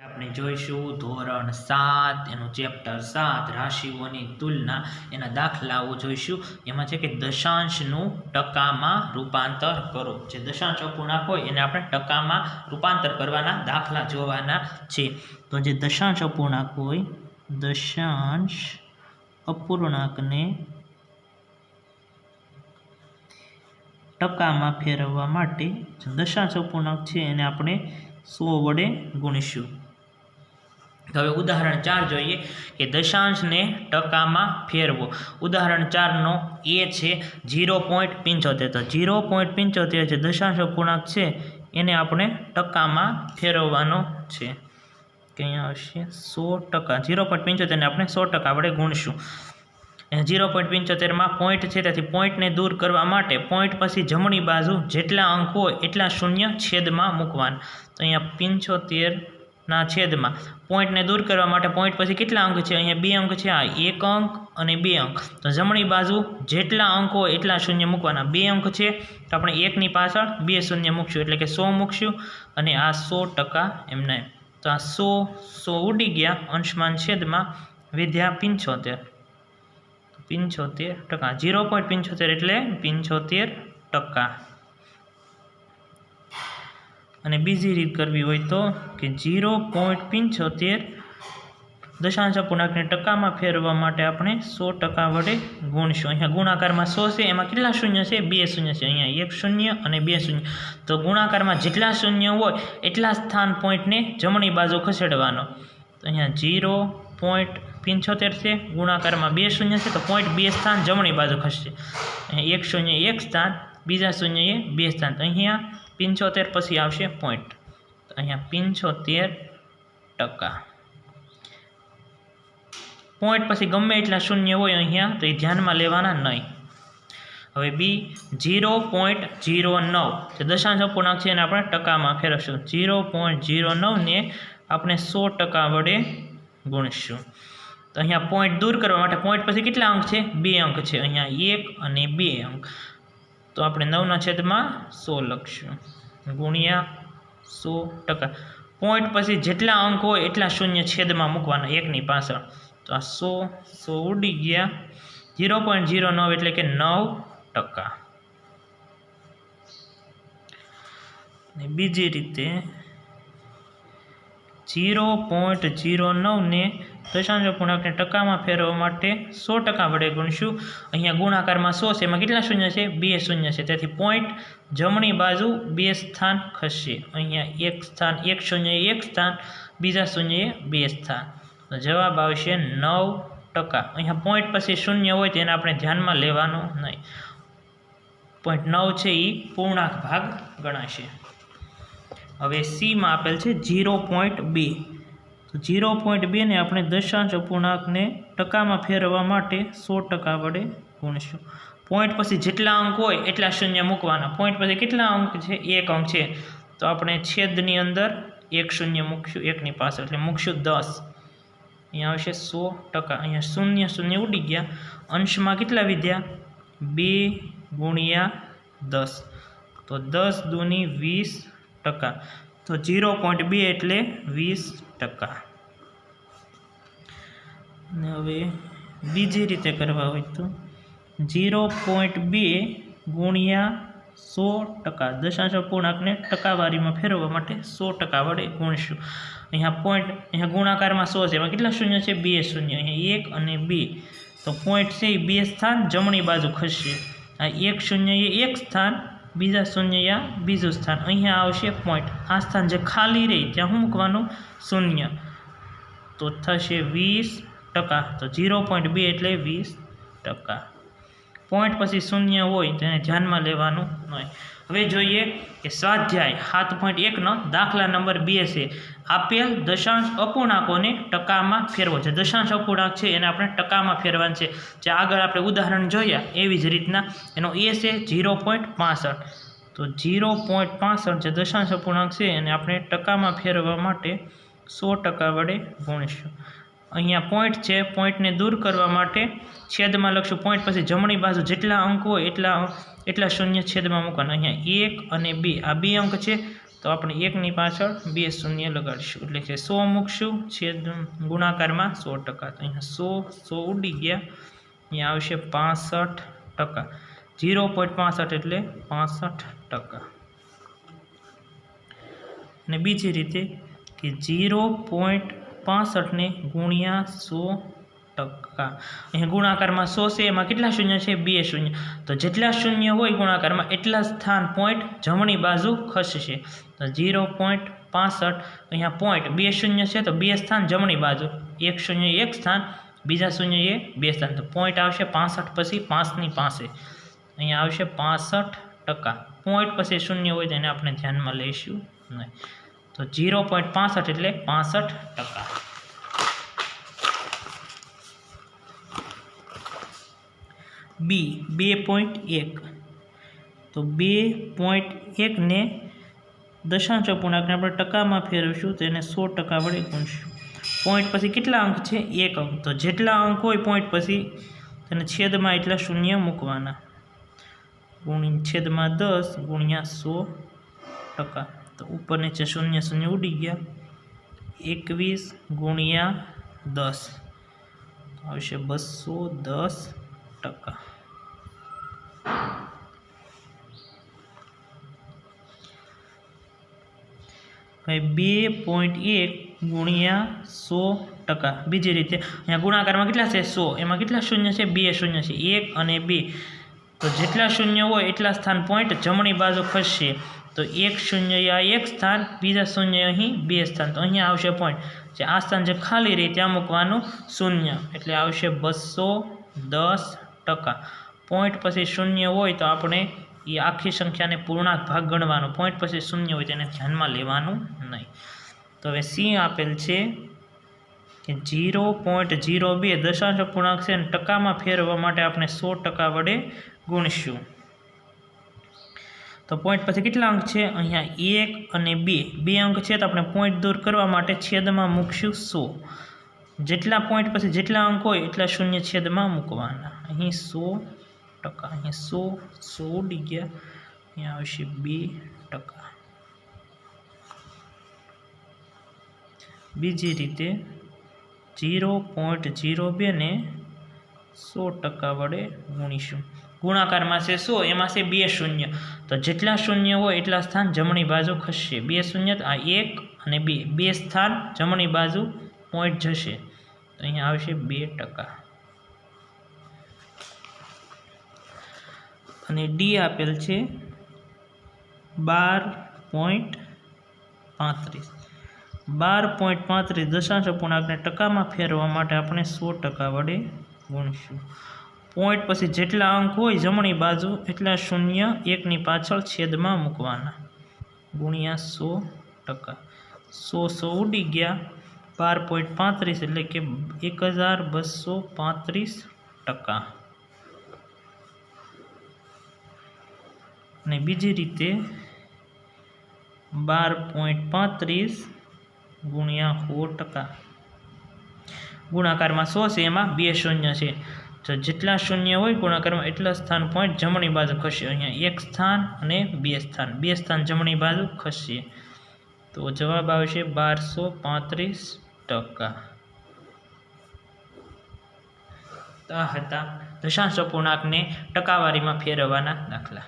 આપણે જોઈશું ધોરણ સાત, એનું ચેપ્ટર સાત, રાશિઓની તુલના, એના દાખલાઓ જોઈશું. એમાં છે કે દશાંશનું ટકામાં રૂપાંતર કરો. જે દશાંશ અપૂર્ણાંક હોય એને આપણે ટકામાં રૂપાંતર કરવાના દાખલા જોવાના છે. તો જે દશાંશ અપૂર્ણાંક હોય, દશાંશ અપૂર્ણાંકને ટકામાં ફેરવવા માટે દશાંશ અપૂર્ણાંક છે એને આપણે સો વડે ગુણીશું. હવે ઉદાહરણ ચાર જોઈએ કે દશાંશને ટકામાં ફેરવો. ઉદાહરણ ચારનો એ છે ઝીરો પોઈન્ટ પંચોતેર. તો ઝીરો પોઈન્ટ પંચોતેર જે દશાંશ અપૂર્ણાંક છે, એને આપણે ટકામાં ફેરવવાનો છે. કે અહીંયા આવશે? સો ટકા. ઝીરો પોઈન્ટ પંચોતેરને આપણે સો ટકા વડે ગુણશું. ઝીરો પોઈન્ટ પંચોતેરમાં પોઈન્ટ છે, તેથી પોઈન્ટને દૂર કરવા માટે પોઈન્ટ પછી જમણી બાજુ જેટલા અંક હોય એટલા શૂન્ય છેદમાં મૂકવાના. તો અહીંયા પંચોતેરના છેદમાં. પોઈન્ટને દૂર કરવા માટે પોઈન્ટ પછી કેટલા અંક છે? અહીંયા બે અંક છે, આ એક અંક અને બે અંક. તો જમણી બાજુ જેટલા અંક હોય એટલા શૂન્ય મૂકવાના. બે અંક છે, તો આપણે એકની પાછળ બે શૂન્ય મૂકશું. એટલે કે સો મૂકશું અને આ સો ટકા એમને. તો આ સો સો ઉડી ગયા અંશમાન છેદમાં વિદ્યા પંચોતેર. પંચોતેર ટકા. ઝીરો પોઈન્ટ પિંચોતેર એટલે પંચોતેર ટકા. અને બીજી રીત કરવી હોય તો કે ઝીરો પોઈન્ટ પંચોતેર દશાંશ અપૂર્ણાંકને ટકામાં ફેરવવા માટે આપણે સો ટકા વડે ગુણશું. અહીંયા ગુણાકારમાં સો છે, એમાં કેટલા શૂન્ય છે? બે શૂન્ય છે. અહીંયા એક શૂન્ય અને બે શૂન્ય. તો ગુણાકારમાં જેટલા શૂન્ય હોય, એટલા સ્થાન પોઈન્ટને જમણી બાજુ ખસેડવાનો. તો અહીંયા ઝીરો પોઈન્ટ પંચોતેર છે, ગુણાકારમાં બે શૂન્ય છે, તો પોઈન્ટ બે સ્થાન જમણી બાજુ ખસશે. અહીંયા એક શૂન્ય એક સ્થાન, બીજા શૂન્યએ બે સ્થાન. તો અહીંયા પંચોતેર પછી આવશે પોઈન્ટ અહીંયા પંચોતેર ટકા. પોઈન્ટ પછી ગમે એટલા શૂન્ય હોય અહીંયા, તો એ ધ્યાનમાં લેવાના નહીં. હવે બી ઝીરો પોઈન્ટ ઝીરો નવ જે દશાંશ અપૂર્ણાંક છે એને આપણે ટકામાં ફેરવશું. ઝીરો પોઈન્ટ ઝીરો નવને આપણે સો ટકા વડે ગુણીશું. તો અહીંયા પોઈન્ટ દૂર કરવા માટે પોઈન્ટ પછી કેટલા અંક છે? બે અંક છે. અહીંયા એક અને બે અંક. તો આપણે નવના છેદમાં સો લખશું. ગુણ્યા સો ટકા. પોઈન્ટ પછી જેટલા અંક હોય એટલા શૂન્ય છેદમાં મૂકવાના, એકની પાછળ. તો આ સો સો ઉડી ગયા. ઝીરો પોઈન્ટ ઝીરો નવ એટલે કે નવ ટકા. બીજી રીતે ઝીરો પોઈન્ટ ઝીરો નવને દશાંશ પૂર્ણાંકને ટકામાં ફેરવવા માટે સો ટકા વડે ગુણશું. અહીંયા ગુણાકારમાં સો છે, એમાં કેટલા શૂન્ય છે? બે શૂન્ય છે. તેથી પોઈન્ટ જમણી બાજુ બે સ્થાન ખસશે. અહીંયા એક સ્થાન એક શૂન્ય, એક સ્થાન બીજા શૂન્યએ બે સ્થાન. જવાબ આવશે નવ ટકા. અહીંયા પોઈન્ટ પછી શૂન્ય હોય તેને આપણે ધ્યાનમાં લેવાનું નહીં. પોઈન્ટ નવ છે એ પૂર્ણાંક ભાગ ગણાશે. હવે સીમાં આપેલ છે ઝીરો પોઈન્ટ બે. ઝીરો પોઈન્ટ બેને આપણે દશાંશ અપૂર્ણાંકને ટકામાં ફેરવવા માટે સો ટકા વડે ગુણીશું. પોઈન્ટ પછી જેટલા અંક હોય એટલા શૂન્ય મૂકવાના. પોઈન્ટ પછી કેટલા અંક છે? એક અંક છે. તો આપણે છેદની અંદર એક શૂન્ય મૂકશું, એકની પાસે એટલે મૂકશું દસ. અહીંયા આવશે સો ટકા. અહીંયા શૂન્ય શૂન્ય ઉડી ગયા. અંશમાં કેટલા વિદ્યા? બે ગુણ્યા દસ. તો દસ દૂની વીસ ટકા. તો ઝીરો પોઈન્ટ બે એટલે વીસ ટકા. અને હવે બીજી રીતે કરવા હોય તો ઝીરો પોઈન્ટ બે ગુણ્યા સો ટકા દશાંશ અપૂર્ણાંકને ટકાવારીમાં ફેરવવા માટે સો ટકા વડે ગુણીશું. અહીંયા પોઈન્ટ અહીંયા ગુણાકારમાં સો છે, એમાં કેટલા શૂન્ય છે? બે શૂન્ય. અહીંયા એક અને બે. તો પોઈન્ટ છે એ બે સ્થાન જમણી બાજુ ખસશે. આ એક શૂન્ય એ એક સ્થાન, બીજા શૂન્ય બીજું સ્થાન. અહીંયા આવશે પોઈન્ટ આ સ્થાન જે ખાલી રહે, ત્યાં હું મૂકવાનું? શૂન્ય. તો થશે વીસ ટકા. તો ઝીરો પોઈન્ટ બે એટલે વીસ ટકા. પોઈન્ટ પછી શૂન્ય હોય તેને ધ્યાનમાં લેવાનું નહીં. હવે જોઈએ કે સ્વાધ્યાય સાત પોઈન્ટ એકનો દાખલા નંબર બે છે. આપેલ દશાંશ અપૂર્ણાંકોને ટકામાં ફેરવો. છે દશાંશ અપૂર્ણાંક છે એને આપણે ટકામાં ફેરવાનું છે. જે આગળ આપણે ઉદાહરણ જોયા એવી જ રીતના એનો એ છે ઝીરો પોઈન્ટ પાસઠ. તો ઝીરો પોઈન્ટ પાસઠ જે દશાંશ અપૂર્ણાંક છે એને આપણે ટકામાં ફેરવવા માટે સો ટકા વડે ગુણીશું. અહીંયા પોઈન્ટ છે. પોઈન્ટને દૂર કરવા માટે છેદમાં લખશું. પોઈન્ટ પછી જમણી બાજુ જેટલા અંક હોય એટલા એટલા શૂન્ય છેદમાં મૂકવાના. અહીંયા એક અને બે, આ બે અંક છે. તો આપણે એકની પાછળ બે શૂન્ય લગાડીશું. એટલે કે સો મૂકશું. છેદ ગુણાકારમાં સો ટકા. તો અહીંયા સો સો ઉડી ગયા. અહીંયા આવશે પાસઠ ટકા. જીરો પોઈન્ટ પાસઠ એટલે પાસઠ ટકા. અને બીજી રીતે કે જીરો પોઈન્ટ પાસઠને ગુણ્યા સો ટકા. અહીંયા ગુણાકારમાં સો છે, એમાં કેટલા શૂન્ય છે? બે શૂન્ય. તો જેટલા શૂન્ય હોય ગુણાકારમાં એટલા સ્થાન પોઈન્ટ જમણી બાજુ ખસશે. તો જીરો પોઈન્ટ પાસઠ, અહીંયા પોઈન્ટ બે શૂન્ય છે, તો બે સ્થાન જમણી બાજુ. એક શૂન્ય એક સ્થાન, બીજા શૂન્ય એ બે સ્થાન. તો પોઈન્ટ આવશે પાસઠ પછી પાંચની પાસે. અહીંયા આવશે પાસઠ ટકા. પોઈન્ટ પછી શૂન્ય હોય તેને આપણે ધ્યાનમાં લઈશું નહીં. તો જીરો પોઈન્ટ પાસઠ એટલે પાસઠ ટકા. બી, બે પોઈન્ટ એક. તો બે પોઈન્ટ એકને દશાંશ અપૂર્ણાંકને આપણે ટકામાં ફેરવીશું તો એને સો ટકા વડે ગુણશું. પોઈન્ટ પછી કેટલા અંક છે? એક અંક. તો જેટલા અંક હોય પોઈન્ટ પછી તેને છેદમાં એટલા શૂન્ય મૂકવાના. ગુણી છેદમાં દસ ગુણ્યા સો ટકા. તો ઉપર નીચે શૂન્ય શૂન્ય ઉડી ગયા. એકવીસ ગુણ્યા દસ. આવશે બસો દસ ટકા. બે પોઈન્ટ એક ગુણ્યા સો ટકા. બીજી રીતે અહીંયા ગુણાકારમાં કેટલા છે? સો. એમાં કેટલા શૂન્ય છે? બે શૂન્ય છે. એક અને બે. તો જેટલા શૂન્ય હોય એટલા સ્થાન પોઈન્ટ જમણી બાજુ ખસશે. તો એક શૂન્ય આ એક સ્થાન, બીજા શૂન્ય અહીં બે સ્થાન. તો અહીંયા આવશે પોઈન્ટ જે આ સ્થાન જે ખાલી રહે ત્યાં મૂકવાનું શૂન્ય. એટલે આવશે બસો દસ ટકા. પોઈન્ટ પછી શૂન્ય હોય તો આપણે એ આખી સંખ્યાને પૂર્ણાંક ભાગ ગણવાનો. પોઈન્ટ પછી શૂન્ય હોય તેને ધ્યાનમાં લેવાનું નહીં. તો હવે સી આપેલ છે કે જીરો પોઈન્ટ જીરો બે દશાંશ પૂર્ણાંક છે અને ટકામાં ફેરવવા માટે આપણે સો ટકા વડે ગુણીશું. તો પોઈન્ટ પછી કેટલા અંક છે? અહીંયા એક અને બે. બે અંક છે તો આપણે પોઈન્ટ દૂર કરવા માટે છેદમાં મૂકશું સો જેટલા પોઈન્ટ પછી જેટલા અંક હોય એટલા શૂન્ય છેદમાં મૂકવાના. અહીં સો ટકા. અહીં સો સો ઉડી ગયા અહીંયા આવશે બે ટકા. બીજી રીતે જીરો પોઈન્ટ જીરો બેને સો ટકા વડે ગુણીશું. ગુણાકારમાં છે સો, એમાં છે બે શૂન્ય. તો જેટલા શૂન્ય હોય એટલા સ્થાન જમણી બાજુ ખસશે. બે શૂન્ય, આ એક અને બે. બે સ્થાન જમણી બાજુ પોઈન્ટ જશે. તો અહીંયા આવશે બે ટકા. અને ડી આપેલ છે બાર પોઈન્ટ પાંત્રીસ. બાર પોઈન્ટ પાંત્રીસ દશાંશ અપૂર્ણાંકને ટકામાં ફેરવા માટે આપણે સો ટકા વડે ગુણીશું. પોઈન્ટ પછી જેટલા અંક હોય જમણી બાજુ, એટલા શૂન્ય, એકની પાછળ છેદમાં મૂકવાના. ગુણ્યા સો ટકા. સો સો ઉડી ગયા. બાર પોઈન્ટ પાંત્રીસ એટલે કે એક હજાર બસો પાંત્રીસ ટકા. અને બીજી રીતે બાર પોઈન્ટ પાંત્રીસ ગુણ્યા સો ટકા. ગુણાકારમાં સો છે એમાં બે શૂન્ય છે. તો જેટલા શૂન્ય હોય ગુણાકારમાં એટલા સ્થાન પોઈન્ટ જમણી બાજુ ખસીએ. અહીંયા એક સ્થાન અને બે સ્થાન. બે સ્થાન જમણી બાજુ ખસીએ. તો જવાબ આવશે બારસો પાંત્રીસ ટકા. આ હતા. દશાંશ અપૂર્ણાંકને ટકાવારીમાં ફેરવવાના દાખલા.